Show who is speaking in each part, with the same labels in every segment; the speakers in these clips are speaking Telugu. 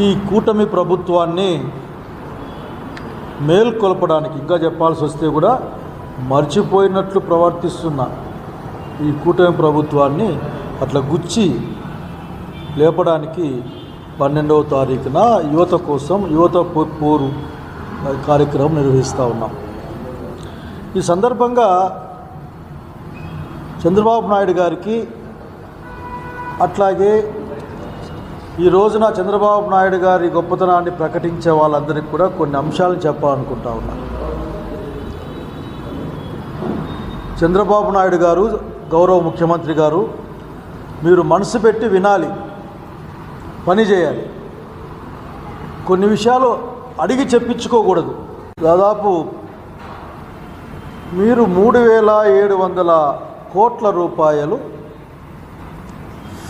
Speaker 1: ఈ కూటమి ప్రభుత్వాన్ని మేల్కొల్పడానికి ఇంకా చెప్పాల్సి వస్తే కూడా మర్చిపోయినట్లు ప్రవర్తిస్తున్న ఈ కూటమి ప్రభుత్వాన్ని అట్లా గుచ్చి లేపడానికి పన్నెండవ తారీఖున యువత కోసం యువత పోరు కార్యక్రమం నిర్వహిస్తూ ఉన్నాం. ఈ సందర్భంగా చంద్రబాబు నాయుడు గారికి అట్లాగే ఈ రోజున చంద్రబాబు నాయుడు గారి గొప్పతనాన్ని ప్రకటించే వాళ్ళందరికీ కూడా కొన్ని అంశాలను చెప్పాలనుకుంటా ఉన్నాను చంద్రబాబు నాయుడు గారు గౌరవ ముఖ్యమంత్రి గారు మీరు మనసు పెట్టి వినాలి పని చేయాలి. కొన్ని విషయాలు అడిగి చెప్పించుకోకూడదు. దాదాపు మీరు మూడు వేల ఏడు వందల కోట్ల రూపాయలు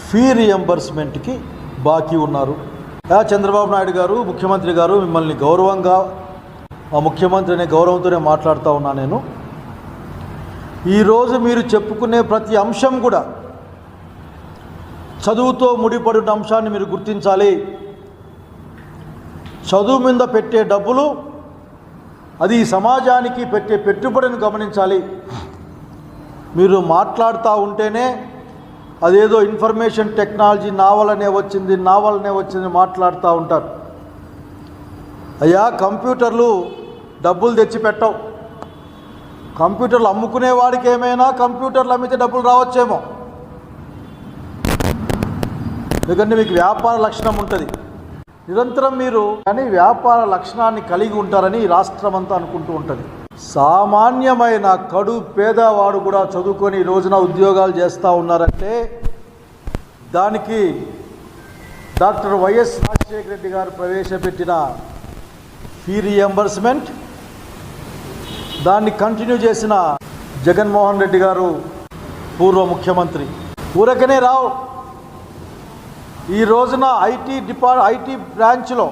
Speaker 1: ఫీ రియంబర్స్మెంట్కి బాకీ ఉన్నారు. చంద్రబాబు నాయుడు గారు ముఖ్యమంత్రి గారు మిమ్మల్ని గౌరవంగా ముఖ్యమంత్రి అనే గౌరవంతోనే మాట్లాడుతూ ఉన్నా నేను. ఈరోజు మీరు చెప్పుకునే ప్రతి అంశం కూడా చదువుతో ముడిపడిన అంశాన్ని మీరు గుర్తించాలి. చదువు మీద పెట్టే డబ్బులు అది ఈ సమాజానికి పెట్టే పెట్టుబడిని గమనించాలి. మీరు మాట్లాడుతూ ఉంటేనే అదేదో ఇన్ఫర్మేషన్ టెక్నాలజీ నావలనే వచ్చింది నావలనే వచ్చింది మాట్లాడుతూ ఉంటారు. అయ్యా కంప్యూటర్లు డబ్బులు తెచ్చి పెట్టవు కంప్యూటర్లు అమ్ముకునే వాడికి ఏమైనా కంప్యూటర్లు అమ్మితే డబ్బులు రావచ్చేమో. ఎందుకంటే మీకు వ్యాపార లక్షణం ఉంటుంది. నిరంతరం మీరు కానీ వ్యాపార లక్షణాన్ని కలిగి ఉంటారని రాష్ట్రం అంతా అనుకుంటూ ఉంటుంది. సామాన్యమైన కడు పేదవాడు కూడా చదువుకొని ఈ రోజున ఉద్యోగాలు చేస్తూ ఉన్నారంటే దానికి డాక్టర్ వైఎస్ రాజశేఖర రెడ్డి గారు ప్రవేశపెట్టిన ఫీ రియంబర్స్మెంట్ దాన్ని కంటిన్యూ చేసిన జగన్మోహన్ రెడ్డి గారు పూర్వ ముఖ్యమంత్రి. ఊరకనే రావు. ఈ రోజున ఐటీ డిపార్ట్ ఐటీ బ్రాంచ్లో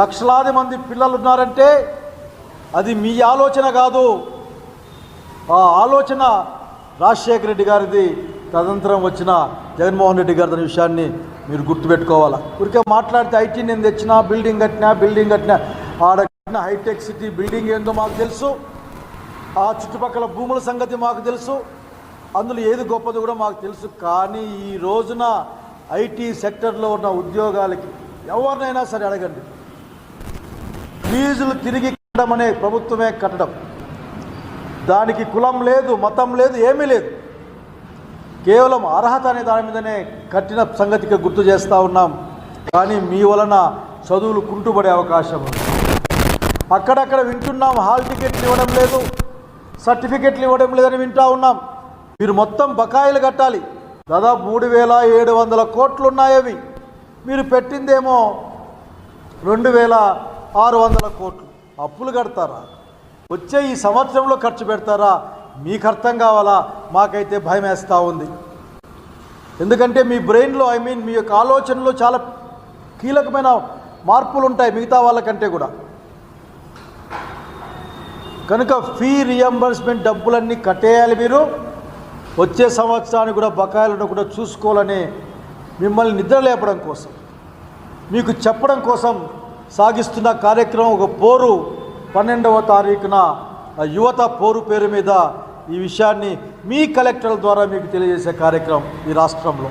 Speaker 1: లక్షలాది మంది పిల్లలు ఉన్నారంటే అది మీ ఆలోచన కాదు. ఆ ఆలోచన రాజశేఖర రెడ్డి గారిది. తదనంతరం వచ్చిన జగన్మోహన్ రెడ్డి గారి విషయాన్ని మీరు గుర్తుపెట్టుకోవాలా? ఊరికే మాట్లాడితే ఐటీ నేను తెచ్చినా బిల్డింగ్ కట్టినా బిల్డింగ్ కట్టినా ఆడ కట్టిన హైటెక్ సిటీ బిల్డింగ్ ఏందో మాకు తెలుసు. ఆ చుట్టుపక్కల భూముల సంగతి మాకు తెలుసు. అందులో ఏది గొప్పది కూడా మాకు తెలుసు. కానీ ఈ రోజున ఐటీ సెక్టర్లో ఉన్న ఉద్యోగాలకి ఎవరినైనా సరే అడగండి. ఫీజులు తిరిగి కట్టడం అనే ప్రభుత్వమే కట్టడం. దానికి కులం లేదు మతం లేదు ఏమీ లేదు. కేవలం అర్హత అనే దాని మీదనే కట్టిన సంగతికి గుర్తు చేస్తూ ఉన్నాం. కానీ మీ వలన చదువులు కుంటుపడే అవకాశం ఉంది. అక్కడక్కడ వింటున్నాం హాల్ టికెట్లు ఇవ్వడం లేదు సర్టిఫికెట్లు ఇవ్వడం లేదని వింటూ ఉన్నాం. మీరు మొత్తం బకాయిలు కట్టాలి. దాదాపు మూడు వేల ఏడు వందల కోట్లు ఉన్నాయి అవి. మీరు పెట్టిందేమో రెండు వేల ఆరు వందల కోట్లు. అప్పులు కడతారా? వచ్చే ఈ సంవత్సరంలో ఖర్చు పెడతారా? మీకు అర్థం కావాలా? మాకైతే భయం వేస్తూ ఉంది. ఎందుకంటే మీ బ్రెయిన్లో ఐ మీన్ మీ యొక్క ఆలోచనలో చాలా కీలకమైన మార్పులు ఉంటాయి మిగతా వాళ్ళకంటే కూడా. కనుక ఫీ రియంబర్స్మెంట్ డబ్బులన్నీ కట్టేయాలి మీరు. వచ్చే సంవత్సరానికి కూడా బకాయిలను కూడా చూసుకోవాలని మిమ్మల్ని నిద్ర లేపడం కోసం. మీకు చెప్పడం కోసం సాగిస్తున్న కార్యక్రమం ఒక పోరు. పన్నెండవ తారీఖున ఆ యువత పోరు పేరు మీద ఈ విషయాన్ని మీ కలెక్టర్ల ద్వారా మీకు తెలియజేసే కార్యక్రమం ఈ రాష్ట్రంలో.